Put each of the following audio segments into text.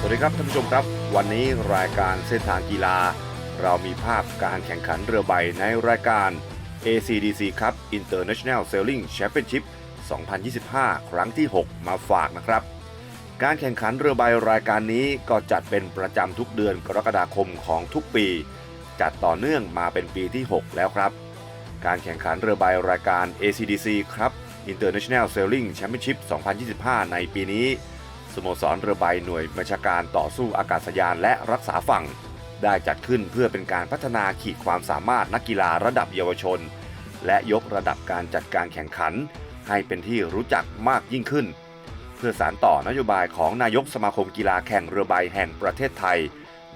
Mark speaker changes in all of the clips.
Speaker 1: สวัสดีครับท่านผู้ชมครับ วันนี้รายการเส้นทางกีฬา เรามีภาพการแข่งขันเรือใบในรายการ ACDC ครับ International Sailing Championship 2025 ครั้งที่ 6 มาฝากนะครับ การแข่งขันเรือใบรายการนี้ก็จัดเป็นประจำทุกเดือนกรกฎาคมของทุกปี จัดต่อเนื่องมาเป็นปีที่ 6 แล้วครับ การแข่งขันเรือใบรายการ ACDC ครับ International Sailing Championship 2025 ในปีนี้ โมสรเรือใบหน่วยบัญชาการต่อสู้อากาศยานและรักษาฝั่ง ได้จัดขึ้นเพื่อเป็นการพัฒนาขีดความสามารถนักกีฬาระดับเยาวชน และยกระดับการจัดการแข่งขัน ให้เป็นที่รู้จักมากยิ่งขึ้น เพื่อสานต่อนโยบายของนายกสมาคมกีฬาแข่งเรือใบแห่งประเทศไทย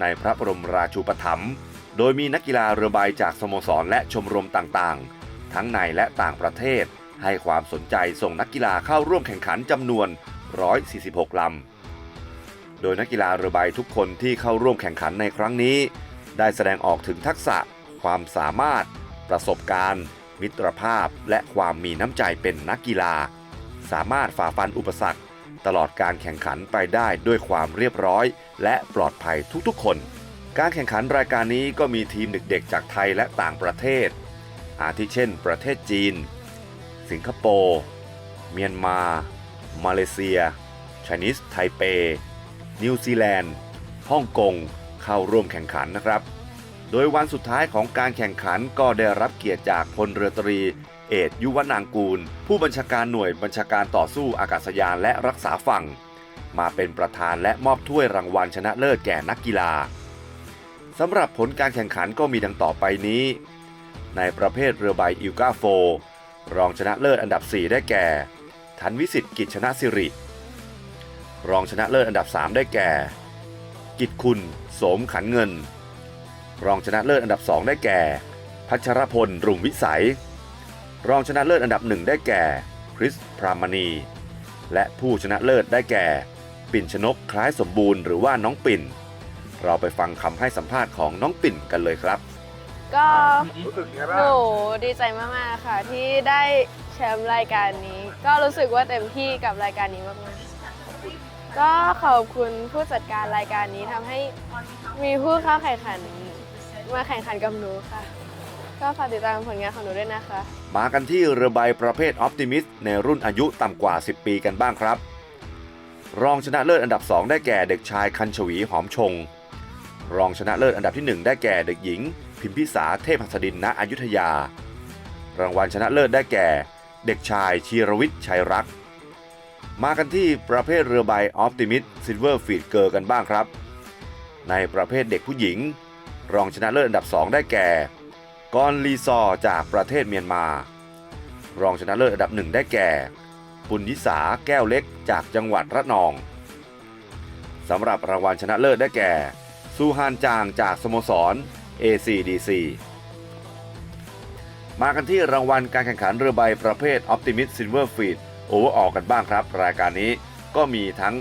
Speaker 1: ในพระบรมราชูปถัมภ์โดยมีนักกีฬาเรือใบจากสโมสรและชมรมต่างๆ ทั้งในและต่างประเทศ ให้ความสนใจส่งนักกีฬาเข้าร่วมแข่งขันจำนวน 146 ลำ โดยนักกีฬาเรือใบทุกคนที่เข้าร่วมแข่งขันในครั้งนี้ ได้แสดงออกถึงทักษะ ความสามารถ ประสบการณ์ มิตรภาพ และความมีน้ำใจเป็นนักกีฬา สามารถฝ่าฟันอุปสรรค ตลอดการแข่งขันไปได้ด้วยความเรียบร้อย และปลอดภัยทุกๆ คน การแข่งขันรายการนี้ก็มีทีมเด็กๆ จากไทยและต่างประเทศ อาทิเช่น ประเทศจีน สิงคโปร์ เมียนมา มาเลเซียไชนีสไทเป นิวซีแลนด์ฮ่องกง เข้าร่วมแข่งขันนะครับ โดยวันสุดท้ายของการแข่งขันก็ได้รับเกียรติจากพลเรือตรี เอกยุวนางกูล ผู้บัญชาการหน่วยบัญชาการต่อสู้อากาศยานและรักษาฝั่ง มาเป็นประธานและมอบถ้วยรางวัลชนะเลิศแก่นักกีฬาสำหรับผลการแข่งขันก็มีดังต่อไปนี้ ในประเภทเรือใบอิลกาโฟ รองชนะเลิศอันดับ 4 ได้แก่ ทันวิสิทธิ์กิจชนะสิริ รองชนะเลิศอันดับ 3 ได้แก่ กิจคุณ โสมขันเงิน รองชนะเลิศอันดับ 2 ได้แก่ พัชรพลรุ่งวิสัย รองชนะเลิศอันดับ 1 ได้แก่ คริสพรามณี และผู้ชนะเลิศได้แก่ ปิ่นชนกคล้ายสมบูรณ์หรือว่าน้องปิ่น เราไปฟังคำให้สัมภาษณ์ของน้องปิ่นกันเลยครับ
Speaker 2: ก็
Speaker 1: รู้สึกไง
Speaker 2: ห
Speaker 1: บ้าง
Speaker 2: นูดีใจมาก ๆ ค่ะที่ได้ แชมป์รายการนี้ ก็รู้สึกว่าเต็มที่กับรายการนี้มากๆก็ขอบคุณผู้จัดการรายการนี้ทำให้มีผู้เข้าแข่งขันมาแข่งขันกับหนูค่ะ ก็ฝากติดตามผลงานของหนูด้วยนะคะ
Speaker 1: มากันที่เรือใบประเภทออ t ติมิสในรุ่นอายุต่ำกว่า 10 ปีกันบ้างครับ รองชนะเลิศอันดับ 2 ได้แก่เด็กชายคันชวีหอมชง รองชนะเลิศอันดับที่ 1 ได้แก่เด็กหญิง พิมพิสาเทพหัสดินณอยุธยารางวัลชนะเลิศได้แก่ เด็กชายชีรวิทย์ชัยรัก มากันที่ประเภทเรือใบออ t ติมิสซิลเวอร์ฟีดเกอร์กันบ้างครับ ในประเภทเด็กผู้หญิง รองชนะเลิศอันดับ 2 ได้แก่กอนลีซอจากประเทศเมียนมา รองชนะเลิศอันดับหนึ่งได้แก่ ปุณยิสาแก้วเล็กจากจังหวัดระนองสำหรับรางวัลชนะเลิศได้แก่ซูฮานจางจากสโมสร ACDC มากันที่รางวัลการแข่งขันเรือใบประเภท Optimist Silver Feed Overall กันบ้างครับ รายการนี้ก็มีทั้ง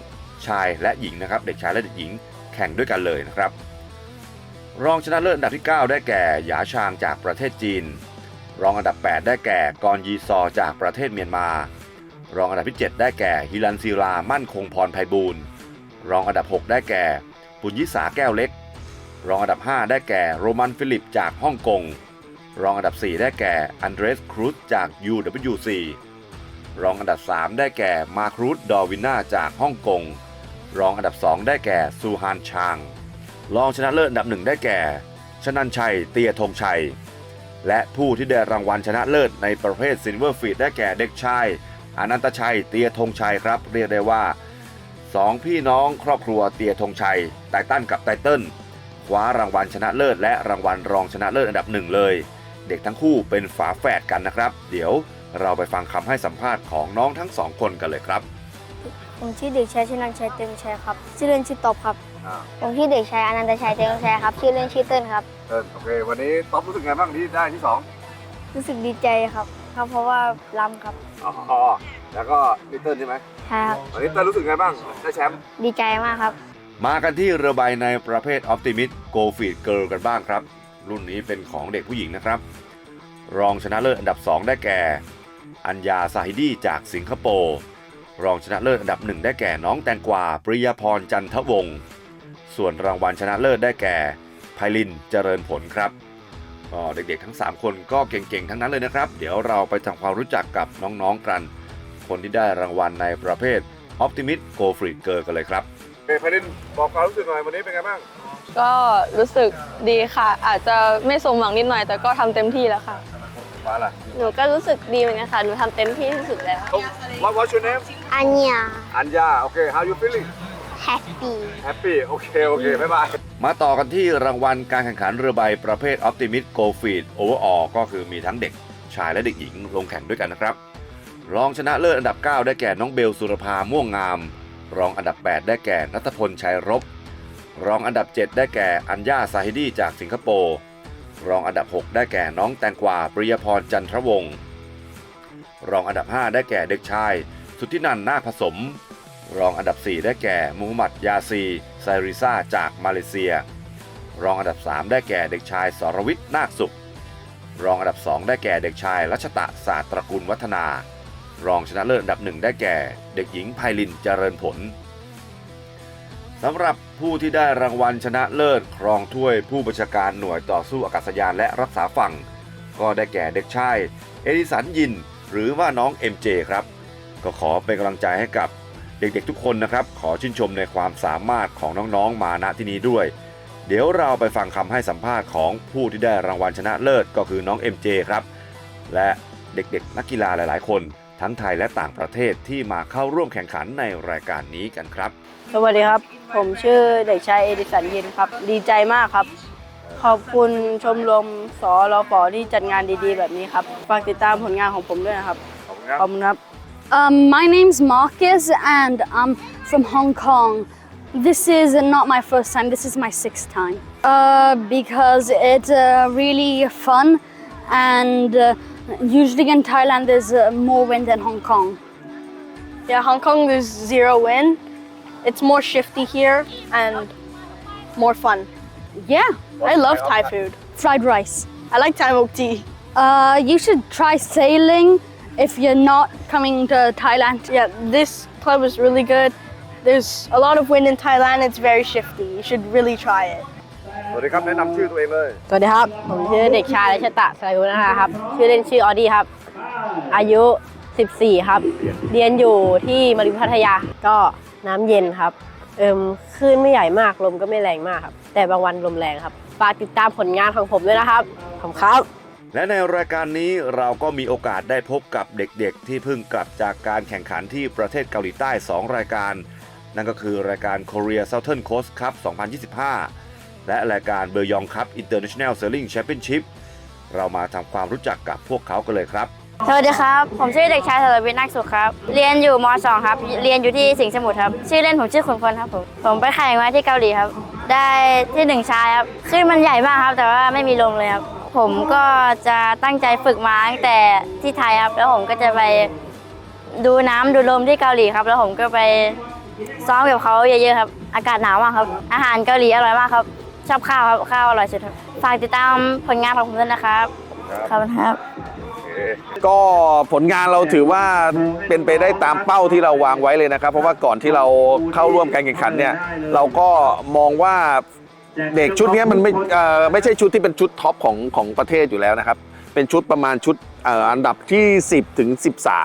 Speaker 1: ชายและหญิงนะครับ เด็กชายและเด็กหญิงแข่งด้วยกันเลยนะครับ รองชนะเลิศอันดับที่ 9 ได้แก่หยาชางจากประเทศจีน รองอันดับ 8 ได้แก่กอนยีซอจากประเทศเมียนมา รองอันดับที่ 7 ได้แก่ฮิรันซีรามั่นคงพรไพบูลรองอันดับ 6 ได้แก่ปุญยิสาแก้วเล็ก รองอันดับ 5 ได้แก่โรมันฟิลิปจากฮ่องกง รองอันดับ 4 ได้แก่อันเดรสครูซจาก UWC รองอันดับ 3 ได้แก่มาครูซดอวิน่าจากฮ่องกง รองอันดับ 2 ได้แก่ซูฮานชาง รองชนะเลิศอันดับหนึ่งได้แก่ ชนันชัย เตียธงชัย และผู้ที่ได้รางวัลชนะเลิศในประเภทซิลเวอร์ฟีดได้แก่เด็กชายอนันตชัย เตียธงชัยครับ เรียกได้ว่าสองพี่น้องครอบครัวเตียธงชัย ไตตันกับไตเติ้ลคว้ารางวัลชนะเลิศและรางวัลรองชนะเลิศอันดับหนึ่งเลย เด็กทั้งคู่เป็นฝาแฝดกันนะครับ เดี๋ยวเราไปฟังคำให้สัมภาษณ์ของน้องทั้งสองคนกันเลยครับ
Speaker 3: ผมชื่อเด็กชายชนันชัยเต็มชัยครับชื่อเล่นชื่อตอบครับผมชื่อเด็กชายอนันตชัยเต็มชัยครับชื่อเล่นชื่อเติ้ลครับ
Speaker 1: เออโอเค วันนี้ต๊อบรู้สึกไงบ้างที่ได้ที่สอง
Speaker 3: รู้สึกดีใจครับครับเพราะว่าล้ำครับ
Speaker 1: อ๋อแล้วก็ลิตเติ้ลใช่ไหม
Speaker 3: ใช่ครับ
Speaker 1: วันนี้เติ้ลรู้สึกไงบ้างได้แชมป์
Speaker 3: ดีใจมากครับ
Speaker 1: มากันที่เรือใบในประเภท Optimist Go Feed Girl กันบ้างครับ รุ่นนี้เป็นของเด็กผู้หญิงนะครับ รองชนะเลิศอันดับ 2 ได้แก่ อัญญาซาฮิดีจากสิงคโปร์รองชนะเลิศอันดับ 1 ได้แก่น้องแตงกวาปริยพรจันทวงศ์ส่วนรางวัลชนะเลิศได้แก่ไพลินเจริญผลครับก็เด็กๆทั้ง 3 คนก็เก่งๆ ทั้งนั้นเลยนะครับ เดี๋ยวเราไปทำความรู้จักกับน้องๆกัน คนที่ได้รางวัลในประเภท Optimist Go Free Girl กันเลยครับเฮ้ไพลินบอกความรู้สึกหน่อยวันนี้เป็นไงบ้าง
Speaker 2: ก็รู้สึกดีค่ะ อาจจะไม่สมหวังนิดหน่อยแต่ก็ทำเต็มที่แล้วค่ะ
Speaker 1: ฟ้าล่ะ
Speaker 2: หนูก็รู้สึกดีเหมือนกันค่ะ หนูทำเต็มที่ที่สุดแล้ว
Speaker 1: What What's your name
Speaker 3: อันเนีย
Speaker 1: อัญญาโอเค How you feeling
Speaker 3: แฮปปี้
Speaker 1: แฮปปี้โอเค โอเค บ๊ายบาย มาต่อกันที่รางวัลการแข่งขันเรือใบประเภท Optimist Go Feed Overall ก็คือมีทั้งเด็กชายและเด็กหญิงลงแข่งด้วยกันนะครับ รองชนะเลิศอันดับ 9 ได้แก่น้องเบลสุรภาม่วงงาม รองอันดับ 8 ได้แก่นัทพลชัยรบ รองอันดับ 7 ได้แก่อัญญาซาฮิดีจากสิงคโปร์ รองอันดับ 6 ได้แก่น้องแตงกวาปริยพรจันทรวงศ์ รองอันดับ 5 ได้แก่เด็กชาย สุทธินันท์นาคผสม รองอันดับ 4 ได้แก่มูฮัมหมัดยาซีไซริซาจากมาเลเซีย รองอันดับ 3 ได้แก่เด็กชายสรวิทย์นาคสุข รองอันดับ 2 ได้แก่เด็กชายรัชตะศาสตรกุลวัฒนา รองชนะเลิศอันดับหนึ่งได้แก่ เด็กหญิงไพลินเจริญผล สำหรับผู้ที่ได้รางวัลชนะเลิศครองถ้วยผู้บัญชาการหน่วยต่อสู้อากาศยานและรักษาฝั่ง ก็ได้แก่เด็กชายเอดิสันยิน หรือว่าน้อง MJ ครับ ก็ขอเป็นกำลังใจให้กับเด็กๆทุกคนนะครับ ขอชื่นชมในความสามารถของน้องๆมาณที่นี้ด้วย เดี๋ยวเราไปฟังคำให้สัมภาษณ์ของผู้ที่ได้รางวัลชนะเลิศก็คือน้อง MJ ครับ และเด็กๆ นักกีฬาหลาย ๆ คนทั้งไทยและต่างประเทศที่มาเข้าร่วมแข่งขันในรายการนี้กันครับ
Speaker 4: สวัสดีครับ ผมชื่อเด็กชายเอดิสันเย็นครับ ดีใจมากครับ ขอบคุณชมรมสอรปที่จัดงานดีๆ แบบนี้ครับ ฝากติดตามผลงานของผมด้วยนะครับ ขอบคุณครับ
Speaker 5: Um, my name's Marcus and I'm from Hong Kong. This is not my first time, this is my sixth time. Uh, because it's uh, really fun and uh, usually in Thailand there's uh, more wind than Hong Kong.
Speaker 4: Yeah, Hong Kong there's zero wind. It's more shifty here and more fun.
Speaker 5: Yeah,
Speaker 4: I love Thai food.
Speaker 5: fried rice.
Speaker 4: I like Thai milk tea.
Speaker 5: Uh, you should try sailing if you're not coming to Thailand.
Speaker 4: Yeah, this club is really good. There's a lot of wind in Thailand. It's very shifty. You should really try it.
Speaker 1: สวัสดีครับแนะนำชื่อตัวเองเลย
Speaker 4: สวัสดีครับ ผมชื่อเด็กชายรัชตะสายุนะครับ ชื่อเล่นชื่อออดี้ครับ อายุ 14 ครับ เรียนอยู่ที่มริพัทยา ก็ น้ำเย็นครับ เอิมคลื่นไม่ใหญ่มาก ลมก็ไม่แรงมากครับ แต่บางวันลมแรงครับ ฝากติดตามผลงานของผมด้วยนะครับ ขอบคุณครับ
Speaker 1: และในรายการนี้เราก็มีโอกาสได้พบกับเด็กๆ ที่เพิ่งกลับจากการแข่งขันที่ประเทศเกาหลีใต้ 2 รายการ นั่นก็คือรายการ Korea Southern Coast Cup 2025 และรายการเบอร์ยองคัพ International Sailing Championship เรามาทำความรู้จักกับพวกเขากันเลยครับ
Speaker 3: สวัสดีครับ ผมชื่อเด็กชายสรวิทย์นักสุขครับ เรียนอยู่ม .2 ครับ เรียนอยู่ที่สิงห์สมุทรครับ ชื่อเล่นผมชื่อขุนพลครับผม ผมไปแข่งมาที่เกาหลีครับ ได้ที่หนึ่งชายครับคลื่นมันใหญ่มากครับ แต่ว่าไม่มีลมเลยครับ ผมก็จะตั้งใจฝึกมาตั้งแต่ที่ไทยครับ แล้วผมก็จะไปดูน้ำดูลมที่เกาหลีครับ แล้วผมก็ไปซ้อมกับเขาเยอะๆครับ อากาศหนาวมากครับ อาหารเกาหลีอร่อยมากครับ ชอบข้าวครับ ข้าวอร่อยสุดครับ ฝากติดตามผลงานของผมด้วยนะครับ ขอบคุณครับ
Speaker 6: ก็ผลงานเราถือว่าเป็นไปได้ตามเป้าที่เราวางไว้เลยนะครับ เพราะว่าก่อนที่เราเข้าร่วมการแข่งขันเนี่ยเราก็มองว่าเด็กชุดนี้มันไม่เอ่อไม่ใช่ชุดที่เป็นชุดท็อปของของประเทศอยู่แล้วนะครับ เป็นชุดประมาณชุดอันดับที่ 10 ถึง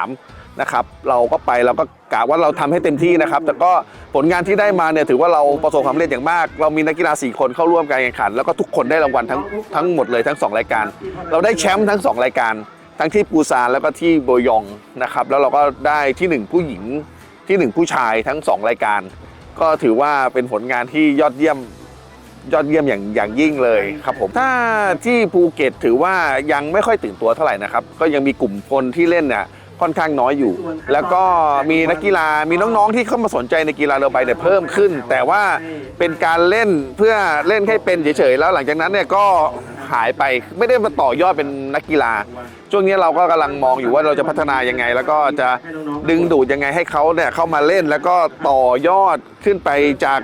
Speaker 6: 13 นะครับ เราก็ไปเราก็กะว่าเราทำให้เต็มที่นะครับ แต่ก็ผลงานที่ได้มาเนี่ยถือว่าเราประสบความสำเร็จอย่างมาก เรามีนักกีฬา 4 คนเข้าร่วมการแข่งขัน แล้วก็ทุกคนได้รางวัลทั้งทั้งหมดเลยทั้ง 2 รายการ เราได้แชมป์ทั้ง 2 รายการ ทั้งที่ปูซานแล้วก็ที่โบยองนะครับ แล้วเราก็ได้ที่ 1 ผู้หญิงที่ 1 ผู้ชายทั้ง 2 รายการ ก็ถือว่าเป็นผลงานที่ยอดเยี่ยมยอดเยี่ยมอย่างอย่างยิ่งเลยครับผมถ้าที่ภูเก็ตถือว่ายังไม่ค่อยตื่นตัวเท่าไหร่นะครับ ก็ยังมีกลุ่มคนที่เล่นเนี่ยค่อนข้างน้อยอยู่ แล้วก็มีนักกีฬามีน้องๆที่เข้ามาสนใจในกีฬาเรือใบเนี่ยเพิ่มขึ้น แต่ว่าเป็นการเล่นเพื่อเล่นให้เป็นเฉยๆแล้วหลังจากนั้นเนี่ยก็หายไปไม่ได้มาต่อยอดเป็นนักกีฬา ช่วงนี้เราก็กำลังมองอยู่ว่าเราจะพัฒนายังไง แล้วก็จะดึงดูดยังไงให้เขาเนี่ยเข้ามาเล่นแล้วก็ต่อยอดขึ้นไปจาก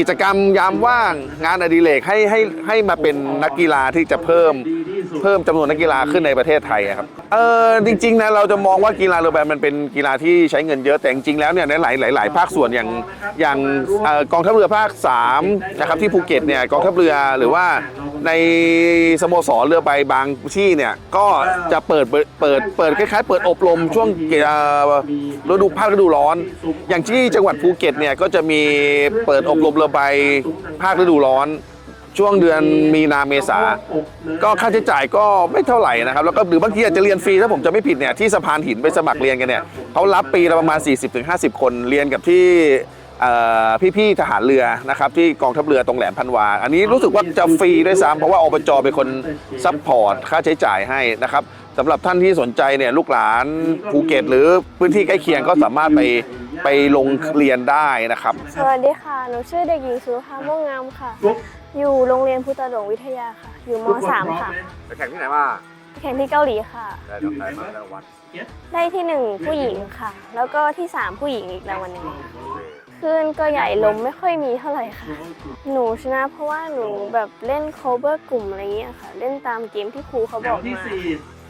Speaker 6: กิจกรรมยามว่างงานอดิเรกให้ให้ให้มาเป็นนักกีฬาที่จะเพิ่มเพิ่มจำนวนนักกีฬาขึ้นในประเทศไทยครับเออจริงๆนะเราจะมองว่ากีฬาเรือใบมันเป็นกีฬาที่ใช้เงินเยอะแต่จริงๆแล้วเนี่ยในหลายหลายภาคส่วนอย่างอย่างกองทัพเรือภาค3นะครับที่ภูเก็ตเนี่ยกองทัพเรือหรือว่า ในสโมสรเรือใบบางที่เนี่ย ก็จะเปิดเปิดเปิดเปิดคล้ายๆ เปิดอบรมช่วงเอ่อฤดูภาคฤดูร้อน อย่างที่จังหวัดภูเก็ตเนี่ยก็จะมีเปิดอบรมเรือใบภาคฤดูร้อน ช่วงเดือนมีนาเมษาก็ค่าใช้จ่ายก็ไม่เท่าไหร่นะครับ แล้วก็หรือบางทีอาจจะเรียนฟรีถ้าผมจะไม่ผิดเนี่ยที่สะพานหินไปสมัครเรียนกันเนี่ยเขารับปีละประมาณ 40-50 คนเรียนกับที่เอ่อ พี่ๆทหารเรือนะครับที่กองทัพเรือตรงแหลมพันวา อันนี้รู้สึกว่าจะฟรีด้วยซ้ำเพราะว่าอบจเป็นคนซัพพอร์ตค่าใช้จ่ายให้นะครับสำหรับท่านที่สนใจเนี่ยลูกหลานภูเก็ตหรือพื้นที่ใกล้เคียงก็สามารถไปไปลงเรียนได้นะครับ
Speaker 2: สวัสดีค่ะ หนูชื่อเด็กหญิงสุภาม่วงงามค่ะ อยู่โรงเรียนพุทธหลวงวิทยาค่ะ อยู่ม .3 ค่ะ
Speaker 1: ไปแข่งที่ไหนมา
Speaker 2: แข่งที่เกาหลีค่ะ
Speaker 1: ได้ดอกไม้มาได้รางวัล
Speaker 2: ได้ที่หนึ่งผู้หญิงค่ะ แล้วก็ที่สามผู้หญิงอีกรางวัลหนึ่ง คลื่นก็ใหญ่ลมไม่ค่อยมีเท่าไหร่ค่ะ หนูชนะเพราะว่าหนูแบบเล่น cover กลุ่มอะไรเงี้ยค่ะ เล่นตามเกมที่ครูเขาบอกมา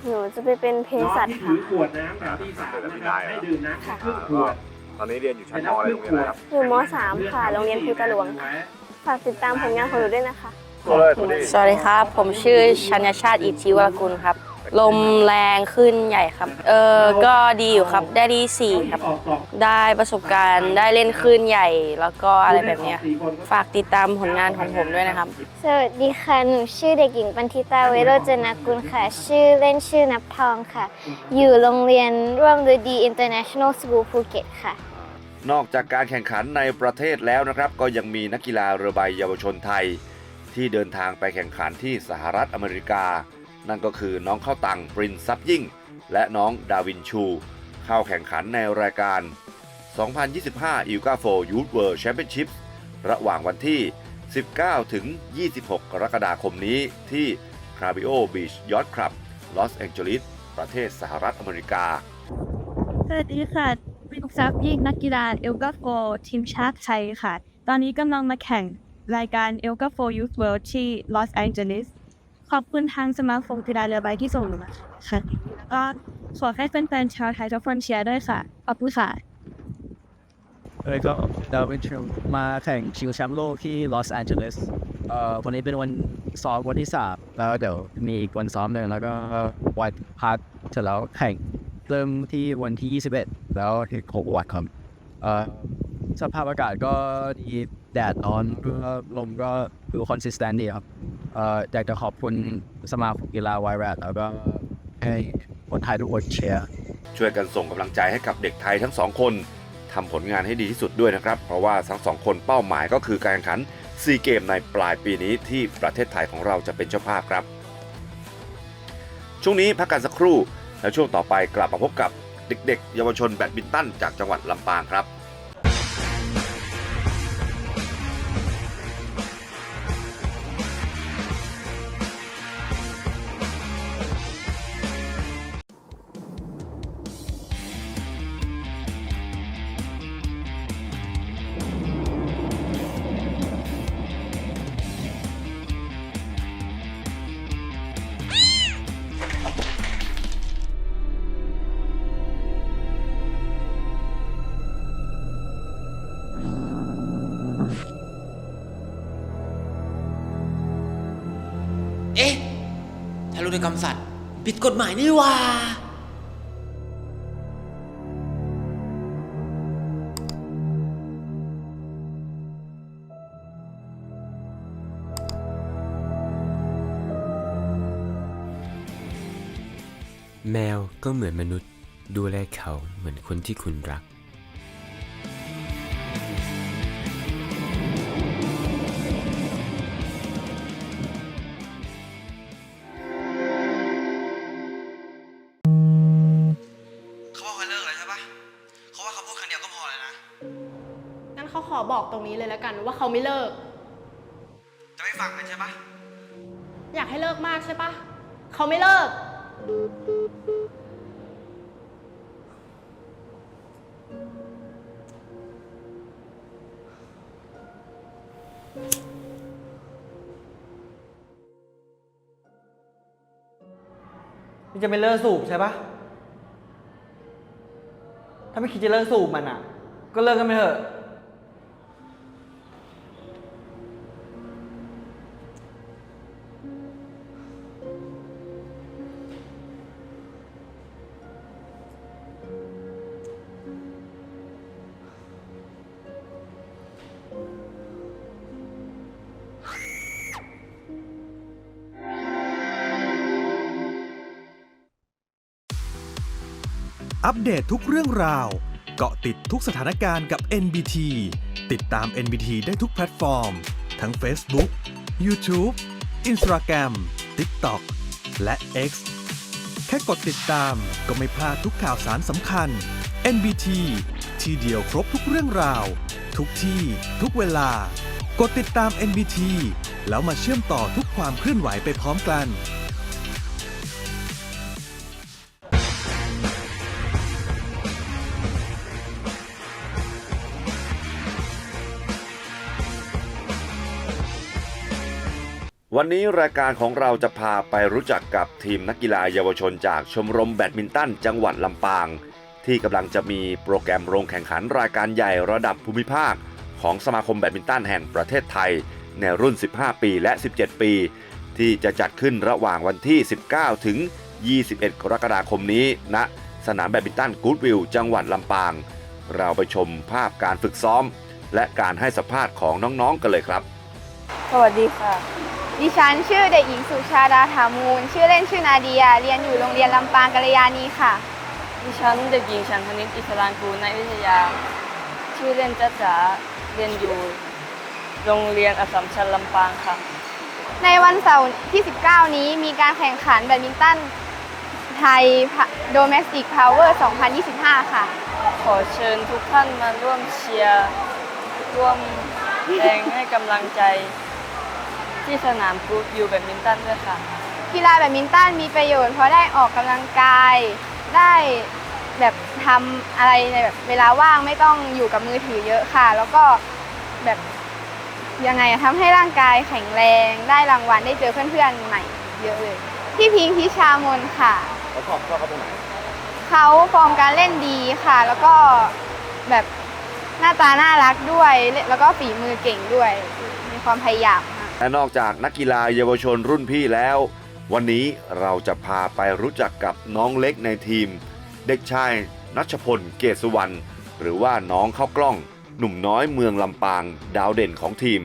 Speaker 2: หนูจะไปเป็นเภสัชค่ะ
Speaker 7: ขวดน้ำแบบที่สามนะครับให้ดื่มน้ำ
Speaker 2: ค่ะ
Speaker 7: ทุกขวด
Speaker 1: ตอนนี้เรียนอยู่ชั้นมอะไรโรงเรียนอะไรครับ
Speaker 2: อยู่ม .3 ค่ะโรงเรียนพุทธหลวงค่ะฝากติดตามผลงานของหนูด้วยนะคะ
Speaker 4: สวัสดีครับ ผมชื่อชัญชาติอิทธิวรกุลครับ ลมแรงขึ้นใหญ่ครับ เออก็ดีอยู่ครับ ได้ดีสี่ครับ ได้ประสบการณ์ได้เล่นคลื่นใหญ่ แล้วก็อะไรแบบเนี้ยฝากติดตามผลงานของผมด้วยนะครับ
Speaker 8: สวัสดีค่ะ หนูชื่อเด็กหญิงปันทิตาเวโรจนกุลค่ะ ชื่อเล่นชื่อนับทองค่ะ อยู่โรงเรียนร่วมฤดี International School ภูเก็ตค่ะ
Speaker 1: นอกจากการแข่งขันในประเทศแล้วนะครับ ก็ยังมีนักกีฬาเรือใบเยาวชนไทย ที่เดินทางไปแข่งขันที่สหรัฐอเมริกา นั่นก็คือน้องเข้าตังปรินซับยิ่ง และน้องดาวินชู เข้าแข่งขันในรายการ 2025 i l g a 4 Youth World Championship ระหว่างวันที่ 19 ถึง 26 กรกฎาคมนี้ที่ c r a b i o Beach Yacht Club ลอสแองเจลิสประเทศสหรัฐอเมริกา
Speaker 9: สวัสดีค่ะวินซับยิ่งนักกีฬาเอลกาโฟทีมชาติไทยค่ะ ตอนนี้กำลังมาแข่งรายการเอลกาโฟยูทเวิลด์ที่ลอสแองเจลิส ขอบคุณทางสมาคมกีฬาเรือใบที่ส่งหนูมาค่ะก็ขอให้แฟนๆชาวไทยทุกคนเชียร์ด้วยค่ะ ขอบคุณค่ะ
Speaker 10: แล้วก็ดาวินมาแข่งชิงแชมป์โลกที่ลอสแอนเจลิสเอ่อวันนี้เป็นวันซ้อมวันที่สามแล้วเดี๋ยวมีอีกวันซ้อมหนึ่งแล้วก็วันพักเสร็จแล้วแข่งเริ่มที่วันที่ 21 แล้วถึง6วันครับเอ่อสภาพอากาศก็ดีแดดร้อนลมก็คือ consistent ดีครับ อยากจะขอบคุณสมาคมกีฬาไวรัสแล้วก็ให้คนไทยทุกคนเชียร์
Speaker 1: ช่วยกันส่งกำลังใจให้กับเด็กไทยทั้งสองคนทำผลงานให้ดีที่สุดด้วยนะครับ เพราะว่าทั้งสองคนเป้าหมายก็คือการแข่งขันซีเกมในปลายปีนี้ที่ประเทศไทยของเราจะเป็นเจ้าภาพครับ ช่วงนี้พักกันสักครู่ แล้วช่วงต่อไปกลับมาพบกับเด็กๆ เยาวชนแบดมินตันจากจังหวัดลำปางครับ
Speaker 11: รกรรมสัตว์ ผิดกฎหมายนี่ว่า
Speaker 12: แมวก็เหมือนมนุษย์ ดูแลเขาเหมือนคนที่คุณรัก
Speaker 2: ตรงนี้เลยแล้วกันว่าเขาไม่เลิก
Speaker 11: จะไม่ฟังกันใช่ปะ
Speaker 2: อยากให้เลิกมากใช่ปะเขาไม่เลิก
Speaker 4: นี่จะไม่เลิกสูบใช่ปะถ้าไม่คิดจะเลิกสูบมันอะ ก็เลิกกันไปเถอะ
Speaker 13: อัปเดตทุกเรื่องราว เกาะติดทุกสถานการณ์กับ NBT ติดตาม NBT ได้ทุกแพลตฟอร์ม ทั้ง Facebook, YouTube, Instagram, TikTok และ X แค่กดติดตามก็ไม่พลาดทุกข่าวสารสำคัญ NBT ทีเดียวครบทุกเรื่องราว ทุกที่ ทุกเวลา กดติดตาม NBT แล้วมาเชื่อมต่อทุกความเคลื่อนไหวไปพร้อมกัน
Speaker 1: วันนี้รายการของเราจะพาไปรู้จักกับทีมนักกีฬาเยาวชนจากชมรมแบดมินตันจังหวัดลำปาง ที่กำลังจะมีโปรแกรมลงแข่งขันรายการใหญ่ระดับภูมิภาค ของสมาคมแบดมินตันแห่งประเทศไทย ในรุ่น 15 ปีและ 17 ปี ที่จะจัดขึ้นระหว่างวันที่ 19 ถึง 21 กรกฎาคมนี้ณสนามแบดมินตันกูดวิลจังหวัดลำปาง เราไปชมภาพการฝึกซ้อม และการให้สัมภาษณ์ของน้องๆกันเลยครับ
Speaker 2: สวัสดีค่ะ ดิฉันชื่อเด็กหญิงสุชาดาถามูล ชื่อเล่นชื่อนาเดีย เรียนอยู่โรงเรียนลำปางกัลยาณีค่ะ
Speaker 14: ดิฉันเด็กหญิงฉันธนิตอิสรานกูลในวิทยา ชื่อเล่นจ้าจ๋าเรียนอยู่ โรงเรียนอัสสัมชัญลำปางค่ะ
Speaker 2: ในวันเสาร์ที่ 19 นี้มีการแข่งขันแบดมินตันไทย Domestic Power 2025 ค่ะ
Speaker 14: ขอเชิญทุกท่านมาร่วมเชียร์ ร่วมแรงให้กำลังใจ ที่สนามกูดวิวแบดมินตันด้วยค่ะ
Speaker 2: กีฬาแบดมินตันมีประโยชน์เพราะได้ออกกำลังกาย ได้แบบทำอะไรในแบบเวลาว่างไม่ต้องอยู่กับมือถือเยอะค่ะ แล้วก็แบบยังไงอะทำให้ร่างกายแข็งแรงได้รางวัลได้เจอเพื่อนๆใหม่เยอะเลยพี่พิงค์พิชามนค่ะ
Speaker 1: เขาชอบชอบเขาตรงไหน
Speaker 2: เขาฟอร์มการเล่นดีค่ะ แล้วก็แบบหน้าตาน่ารักด้วย แล้วก็ฝีมือเก่งด้วย มีความพยายามค่ะ
Speaker 1: และนอกจากนักกีฬาเยาวชนรุ่นพี่แล้ว วันนี้เราจะพาไปรู้จักกับน้องเล็กในทีม เด็กชายนัชพลเกศวรรณหรือว่าน้องเข้ากล้อง หนุ่มน้อยเมืองลำปาง ดาวเด่นของทีม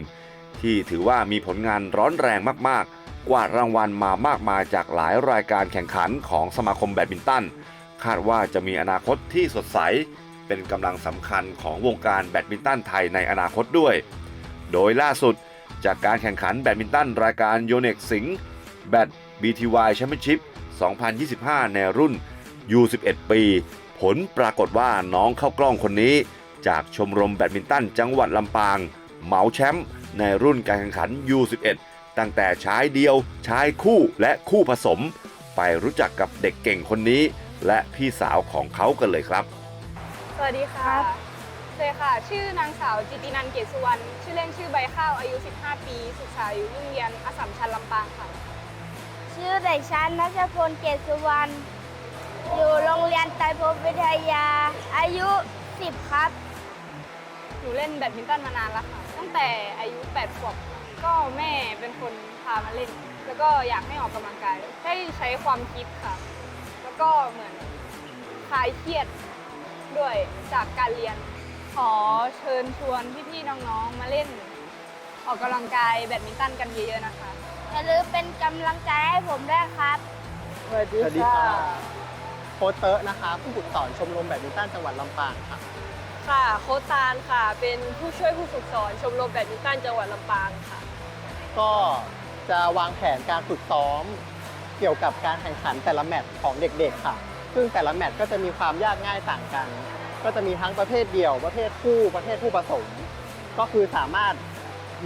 Speaker 1: ที่ถือว่ามีผลงานร้อนแรงมากๆ กวาดรางวัลมามากมายจากหลายรายการแข่งขันของสมาคมแบดมินตันคาดว่าจะมีอนาคตที่สดใส เป็นกำลังสำคัญของวงการแบดมินตันไทยในอนาคตด้วย โดยล่าสุด จากการแข่งขันแบดมินตันรายการโยเน็กสิงห์แบด BTY Championship 2025 ในรุ่น U11 ปี ผลปรากฏว่าน้องเข้ากล้องคนนี้ จากชมรมแบดมินตันจังหวัดลำปาง เหมาแชมป์ในรุ่นการแข่งขัน U11 ตั้งแต่ชายเดียว ชายคู่และคู่ผสม ไปรู้จักกับเด็กเก่งคนนี้ และพี่สาวของเขากันเลยครับ
Speaker 2: สวัสดีค่ะ สวัสดีค่ะ ชื่อนางสาวจิตินันท์เกศสุวรรณ ชื่อเล่นชื่อใบข้าวอายุ 15 ปี ศึกษาอยู่โรงเรียนอัสสัมชัญลำปางค่ะ
Speaker 15: ชื่อเด็กชายนัชพลเกศสุวรรณ อยู่โรงเรียนไตรภพวิทยา อายุ 10 ครับ
Speaker 2: หนูเล่นแบดมินตันมานานแล้วค่ะ ตั้งแต่อายุ 8 ขวบ ก็แม่เป็นคนพามาเล่น แล้วก็อยากให้ออกกำลังกายให้ใช้ความคิดค่ะ แล้วก็เหมือนคลายเครียดด้วยจากการเรียน ขอเชิญชวนพี่ๆน้องๆมาเล่น ออกกำลังกายแบดมินตันกันเยอะๆนะคะ
Speaker 15: อย่าลืมเป็นกำลังใจให้ผมด้วยครับ
Speaker 14: สวัสดี
Speaker 16: สวัสดี
Speaker 14: ค่ะ
Speaker 16: ค่ะ โค้ชเตอะนะคะ ผู้ฝึกสอนชมรมแบดมินตันจังหวัดลำปางค่ะ
Speaker 17: ค่ะ โค้ชตาลค่ะ เป็นผู้ช่วยผู้ฝึกสอนชมรมแบดมินตันจังหวัดลำปางค่ะ
Speaker 16: ก็จะวางแผนการฝึกซ้อม เกี่ยวกับการแข่งขันแต่ละแมตช์ของเด็กๆค่ะ ซึ่งแต่ละแมตช์ก็จะมีความยากง่ายต่างกัน ก็จะมีทั้งประเภทเดี่ยว ประเภทคู่ประเภทผู้ผสม ก็คือสามารถ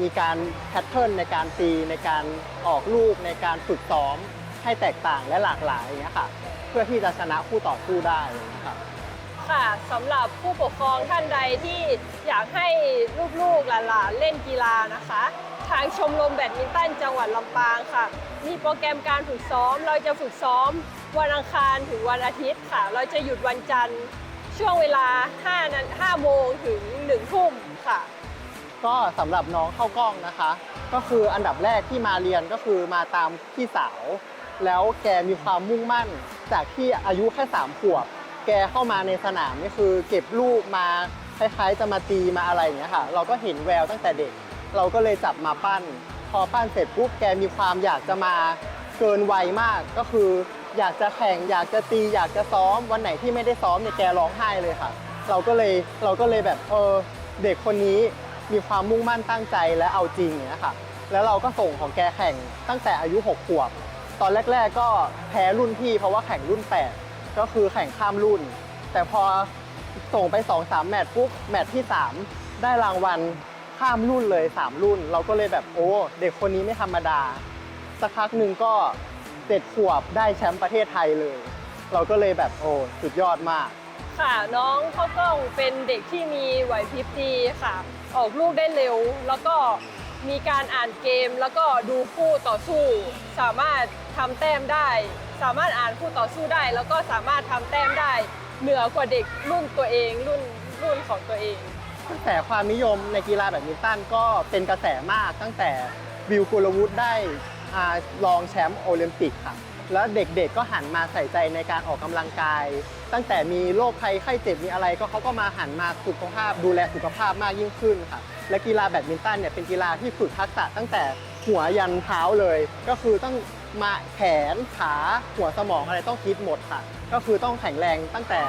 Speaker 16: มีการแพทเทิร์นในการตีในการออกลูกในการฝึกซ้อมให้แตกต่างและหลากหลายอย่างเงี้ยค่ะ เพื่อที่จะชนะคู่ต่อสู้ได้อย่างเงี้ยค่ะ
Speaker 17: ค่ะสำหรับผู้ปกครองท่านใดที่อยากให้ลูกๆหลานๆเล่นกีฬานะคะ ทางชมรมแบดมินตันจังหวัดลำปางค่ะ มีโปรแกรมการฝึกซ้อม เราจะฝึกซ้อม วันอังคารถึงวันอาทิตย์ค่ะ เราจะหยุดวันจันทร์ ช่วงเวลา5นั้น5โมงถึง1ทุ่มค่ะ
Speaker 16: ก็สำหรับน้องเข้ากล้องนะคะ ก็คืออันดับแรกที่มาเรียนก็คือมาตามพี่สาว แล้วแกมีความมุ่งมั่น จากที่อายุแค่สามขวบ แกเข้ามาในสนามนี่คือเก็บลูกมาคล้ายๆจะมาตีมาอะไรอย่างเงี้ยค่ะ เราก็เห็นแววตั้งแต่เด็ก เราก็เลยจับมาปั้น พอปั้นเสร็จปุ๊บแกมีความอยากจะมาเกินวัยมากก็คือ อยากจะแข่งอยากจะตีอยากจะซ้อม วันไหนที่ไม่ได้ซ้อมเนี่ยแกร้องไห้เลยค่ะ เราก็เลยเราก็เลยแบบเออเด็กคนนี้มีความมุ่งมั่นตั้งใจและเอาจริงอย่างเงี้ยค่ะแล้วเราก็ส่งของแกแข่งตั้งแต่อายุ6ขวบตอนแรก ๆ ก็แพ้รุ่นพี่เพราะว่าแข่งรุ่น8ก็คือแข่งข้ามรุ่น แต่พอส่งไป2-3แมตช์ปุ๊บแมตช์ที่ 3 ได้รางวัลข้ามรุ่นเลย 3 รุ่น เราก็เลยแบบโอ้เด็กคนนี้ไม่ธรรมดา สักพักหนึ่งก็ เจ็ดขวบได้แชมป์ประเทศไทยเลย เราก็เลยแบบโอ้สุดยอดมาก
Speaker 17: ค่ะน้องข้าวกล้องเป็นเด็กที่มีไหวพริบดีค่ะ ออกลูกได้เร็ว แล้วก็มีการอ่านเกม แล้วก็ดูคู่ต่อสู้ สามารถทำแต้มได้ สามารถอ่านคู่ต่อสู้ได้ แล้วก็สามารถทำแต้มได้ เหนือกว่าเด็กรุ่นตัวเองรุ่นรุ่นของตัวเอง
Speaker 16: กระแสความนิยมในกีฬาแบดมินตันก็เป็นกระแสมากตั้งแต่วิวกุลวุฒิได้ อารองแชมป์โอลิมปิกค่ะ แล้วเด็กๆก็หันมาใส่ใจในการออกกำลังกาย ตั้งแต่มีโรคภัยไข้เจ็บมีอะไร ก็เขาก็มาหันมาสุขภาพ ดูแลสุขภาพมากยิ่งขึ้นค่ะ และกีฬาแบดมินตันเนี่ยเป็นกีฬาที่ฝึกทักษะตั้งแต่หัวยันเท้าเลย ก็คือต้องมาแขนขาหัวสมองอะไรต้องคิดหมดค่ะ ก็คือต้องแข็งแรงตั้งแต่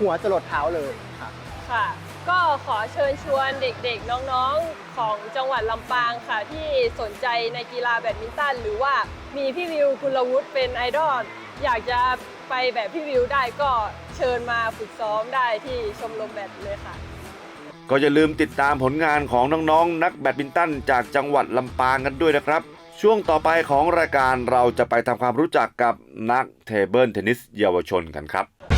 Speaker 16: หัวจรดเท้าเลยค่ะ
Speaker 17: ค่ะ ก็ขอเชิญชวนเด็กๆ น้องๆ ของจังหวัดลำปางค่ะ ที่สนใจในกีฬาแบดมินตันหรือว่ามีพี่วิวกุลวุฒิเป็นไอดอลอยากจะไปแบบพี่วิวได้ก็เชิญมาฝึกซ้อมได้ที่ชมรมแบดเลยค่ะ
Speaker 1: ก็อย่าลืมติดตามผลงานของน้องๆนักแบดมินตันจากจังหวัดลำปางกันด้วยนะครับ ช่วงต่อไปของรายการเราจะไปทำความรู้จักกับนักเทเบิลเทนนิสเยาวชนกันครับ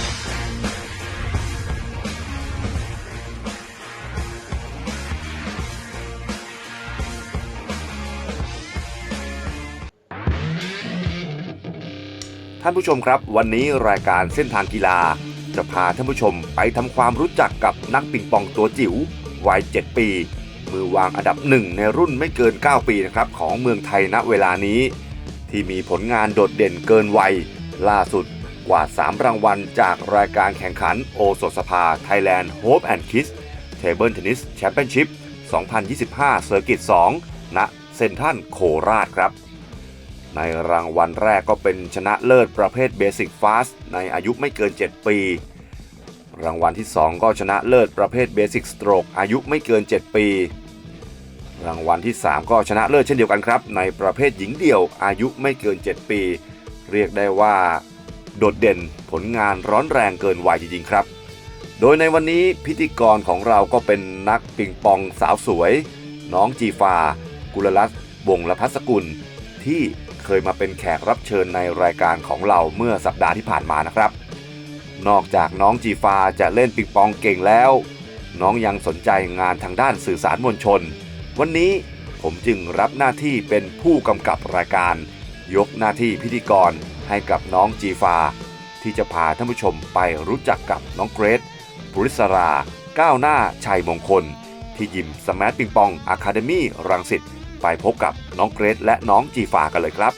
Speaker 1: านผู้ชมครับ วันนี้รายการเส้นทางกีฬา จะพาท่านผู้ชมไปทำความรู้จักกับนักปิงปองตัวจิ๋ววัย 7 ปี มือวางอันดับหนึ่งในรุ่นไม่เกิน 9 ปีนะครับของเมืองไทยณเวลานี้ ที่มีผลงานโดดเด่นเกินวัย ล่าสุดกว่า 3 รางวัลจากรายการแข่งขันโอสถสภา Thailand Hope and Kiss Table Tennis Championship 2025 Circuit 2 ณ เซนทรัลโคราชครับ ในรางวัลแรกก็เป็นชนะเลิศประเภทเบสิกฟาสในอายุไม่เกิน 7 ปี รางวัลที่ 2 ก็ชนะเลิศประเภทเบสิกสโตรกอายุไม่เกิน 7 ปี รางวัลที่ 3 ก็ชนะเลิศเช่นเดียวกันครับ ในประเภทหญิงเดี่ยวอายุไม่เกิน 7 ปี เรียกได้ว่า โดดเด่นผลงานร้อนแรงเกินวัยจริงๆครับ โดยในวันนี้พิธีกรของเราก็เป็นนักปิงปองสาวสวย น้องจีฟา กุลรัตน์วงละพัสกุลที่ เคยมาเป็นแขกรับเชิญในรายการของเราเมื่อสัปดาห์ที่ผ่านมานะครับ นอกจากน้องจีฟาจะเล่นปิงปองเก่งแล้ว น้องยังสนใจงานทางด้านสื่อสารมวลชน วันนี้ผมจึงรับหน้าที่เป็นผู้กำกับรายการ ยกหน้าที่พิธีกรให้กับน้องจีฟา ที่จะพาท่านผู้ชมไปรู้จักกับน้องเกรซบุริศรา ก้าวหน้าชัยมงคล ที่ยิมสมาร์ทปิงปองอะคาเดมี่รังสิต ไปพบกับน้องเกรซและน้องจีฟากันเลยครับ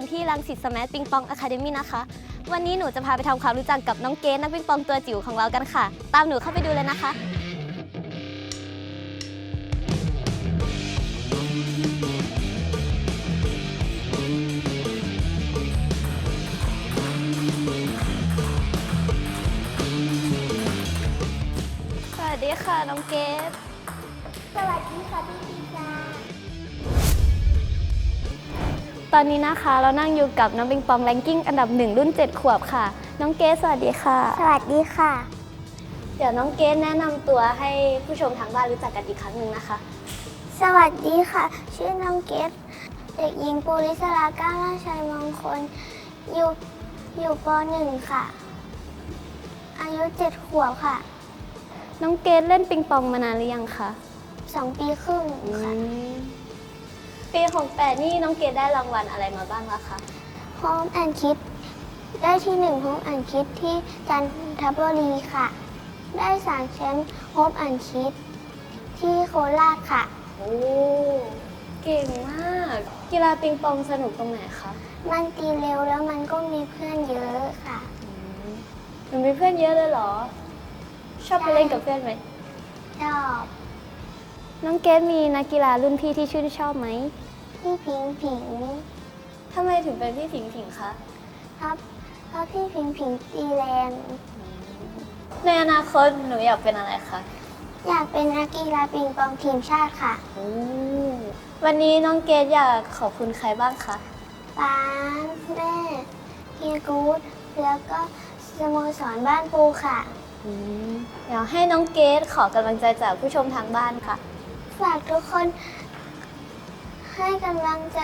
Speaker 8: กันที่รังสิตสมาร์ทปิงปองอะคาเดมี่นะคะ วันนี้หนูจะพาไปทำความรู้จักกับน้องเกณนักปิงปองตัวจิ๋วของเรากันค่ะ ตามหนูเข้าไปดูเลยนะคะ สวัสดีค่ะน้องเกด
Speaker 18: สวัสดีค่ะพี่
Speaker 8: ตอนนี้นะคะเรานั่งอยู่กับน้องปิงปองแรงกิ้งอันดับหนึ่งรุ่น 7 ขวบค่ะ น้องเกสสวัสดีค่ะ
Speaker 18: สวัสดีค่ะ
Speaker 8: เดี๋ยวน้องเกสแนะนำตัวให้ผู้ชมทางบ้านรู้จักกันอีกครั้งหนึ่งนะคะ
Speaker 18: สวัสดีค่ะ ชื่อน้องเกดเด็กหญิงปุริสราก้าวราชัยมงคล อยู่อยู่ป .1 ค่ะ อายุ7ขวบค่ะ
Speaker 8: น้องเกสเล่นปิงปองมานานหรือยังคะ
Speaker 18: 2ปีครึ่งค่ะ
Speaker 8: ปีของแปดนี่น้องเกดได้รางวัลอะไรมาบ้างละคะ
Speaker 18: โฮมแอนคิด ได้ที่หนึ่งโฮมแอนคิดที่จันทบุรีค่ะ ได้สามแชมป์โฮมแอนคิด ที่โคราชค่ะ
Speaker 8: โอ้ เก่งมาก กีฬาปิงปองสนุกตรงไหนคะ
Speaker 18: มันตีเร็วแล้วมันก็มีเพื่อนเยอะค่ะ
Speaker 8: หนูมีเพื่อนเยอะเลยเหรอ ชอบไปเล่นกับเพื่อนไหม
Speaker 18: ชอบ
Speaker 8: น้องเกดมีนักกีฬารุ่นพี่ที่ชื่นชอบไหม
Speaker 18: พี่ผิงผิง
Speaker 8: ทำไมถึงเป็นพี่ผิงผิงคะ
Speaker 18: ครับเพราะพี่ผิงผิงตีแรง
Speaker 8: ในอนาคตหนูอยากเป็นอะไรคะ
Speaker 18: อยากเป็นนักกีฬาปิงปองทีมชาติค่ะ
Speaker 8: วันนี้น้องเกดอยากขอบคุณใครบ้างคะ
Speaker 18: ป้าแม่เฮียกูดแล้วก็สโมสรบ้านปูค่ะ
Speaker 8: เดี๋ยวให้น้องเกดขอกำลังใจจากผู้ชมทางบ้านค่ะ
Speaker 18: ฝากทุกคน ให้กำลังใจ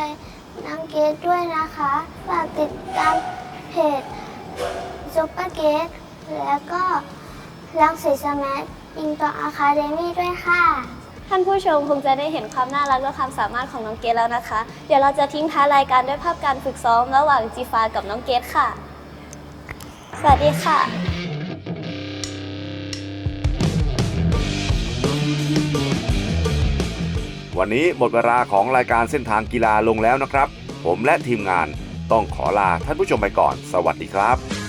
Speaker 18: น้องเกดด้วยนะคะ ฝากติดตามเพจซุปเปอร์เกดแล้วก็ลังสีสมัตปิงปองอะคาเดมี่ด้วยค่ะ
Speaker 8: ท่านผู้ชมคงจะได้เห็นความน่ารักและความสามารถของน้องเกดแล้วนะคะ เดี๋ยวเราจะทิ้งท้ายรายการด้วยภาพการฝึกซ้อมระหว่างจีฟากับน้องเกดค่ะ สวัสดีค่ะ
Speaker 1: วันนี้หมดเวลาของรายการเส้นทางกีฬาลงแล้วนะครับ ผมและทีมงานต้องขอลาท่านผู้ชมไปก่อน สวัสดีครับ